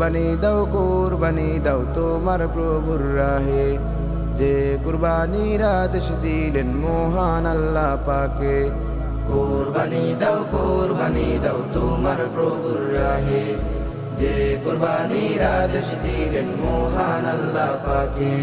কুরবানি দাও কুরবানি দাও তোমার প্রভুর রাহে। যে কুরবানির আদেশ দিলেন মহান আল্লাহ পাকে। কুরবানি দাও কুরবানি দাও তোমার প্রভুর রাহে। যে কুরবানির আদেশ দিলেন মহান আল্লাহ পাকে।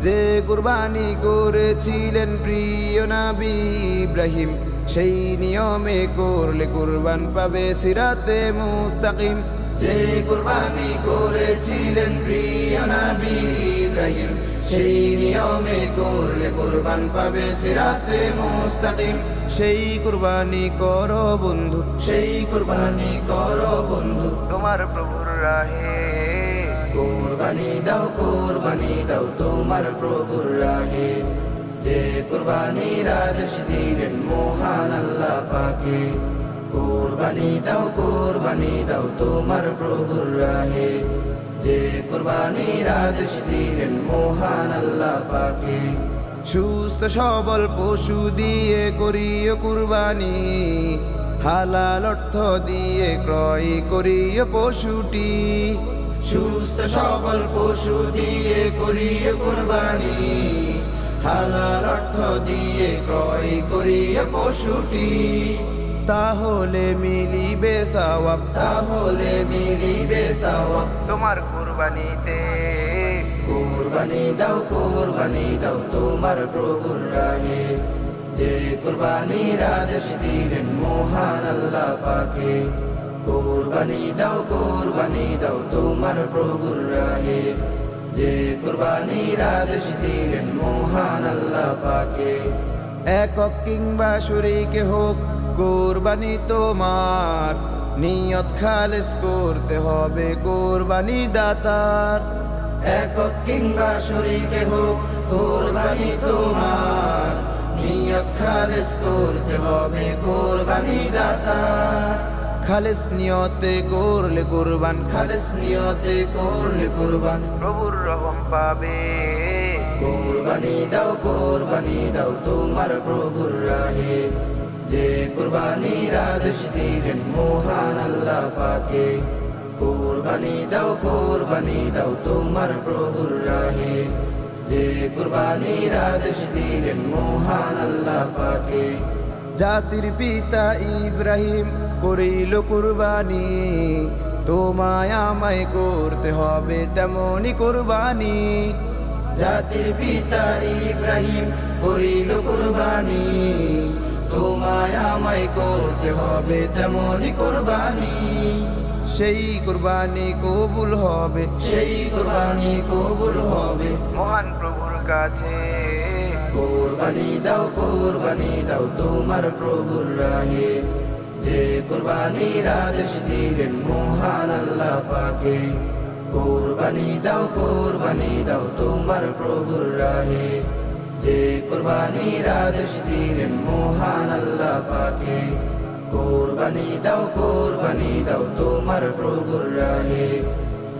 যে কুরবানি করেছিলেন প্রিয় নবী ইব্রাহিম, সেই নিয়মে করলে কুরবান পাবে সিরাতে মুস্তাকিম। যে কুরবানি করেছিলেন প্রিয় নবী ইব্রাহিম সেই নিয়মে করলে কুরবান পাবে সিরাতে মুস্তাকিম। সেই কুরবানি করো বন্ধু। সেই কুরবানি করো বন্ধু। তোমার প্রভুর রাহে। কোরবানি দাও কোরবানি দাও তোমার প্রভুর রাহে। যে কোরবানির আদেশ দিলেন মহান আল্লাহ পাকে। কোরবানি দাও কোরবানি দাও তোমার প্রভুর রাহে। যে কোরবানির আদেশ দিলেন মহান আল্লাহ পাকে। সুস্থ সবল পশু দিয়ে করিও কুরবানি, হালাল অর্থ দিয়ে ক্রয় করিও পশুটি। সুস্থ সবল পশু দিয়ে করিও কুরবানি, হালাল অর্থ দিয়ে ক্রয় করিও পশুটি। তাহলে মিলিবে সওয়াব। তাহলে মিলিবে সওয়াব। তোমার কুরবানিতে। কুরবানি দাও কুরবানি দাও তোমার প্রভুর রাহে। যে কুরবানির আদেশ দিলেন মহান আল্লাহ পাকে। কুরবানি দাও কুরবানি দাও তোমার প্রভুর রাহে। যে কুরবানির আদেশ দিলেন মহান আল্লাহ পাকে। একক কিংবা শরীকে হোক কোরবানি তোমার, নিয়ত খালেস করতে হবে কোরবানি দাতার। একক কিংবা শরীকে হোক কোরবানি তোমার, নিয়ত খালেস করতে হবে কোরবানি দাতার। খালেস নিয়তে করলে কোরবান, খালেস নিয়তে করলে কোরবান। প্রভুর রহম পাবে। কোরবানি দাও কোরবানি দাও তোমার প্রভুর রাহে। যে কোরবানির আদেশ দিলেন মহান আল্লাহ পাকে। কোরবানি দাও কোরবানি দাও তোমার প্রভুর রাহে। যে কোরবানির আদেশ দিলেন মহান আল্লাহ পাকে। জাতির পিতা ইব্রাহিম করিল কুরবানি, তোমায় আমায় করতে হবে তেমনি কুরবানি। জাতির পিতা ইব্রাহিম করিল কুরবানি তোমায় আমায় করতে হবে তেমনি কুরবানি। সেই কুরবানি কবুল হবে। সেই কুরবানি কবুল হবে। মহান প্রভুর কাছে। কোরবানি দাও কোরবানি দাও তোমার প্রভুর রাহে। যে কোরবানির আদেশ দিলেন মহান আল্লাহ পাকে। কোরবানি দাও কোরবানি দাও তোমার প্রভুর রাহে। যে কোরবানির আদেশ দিলেন মহান আল্লাহ পাকে। কোরবানি দাও কোরবানি দাও তোমার প্রভুর রাহে।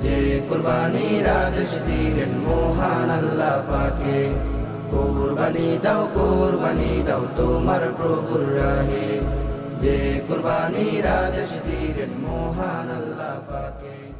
যে কোরবানির আদেশ দিলেন মহান আল্লাহ পাকে। কোরবানি দাও কোরবানি দাও তোমার প্রভুর রাহে। যে কোরবানির আদেশ দিলেন মহান আল্লাহ পাকে।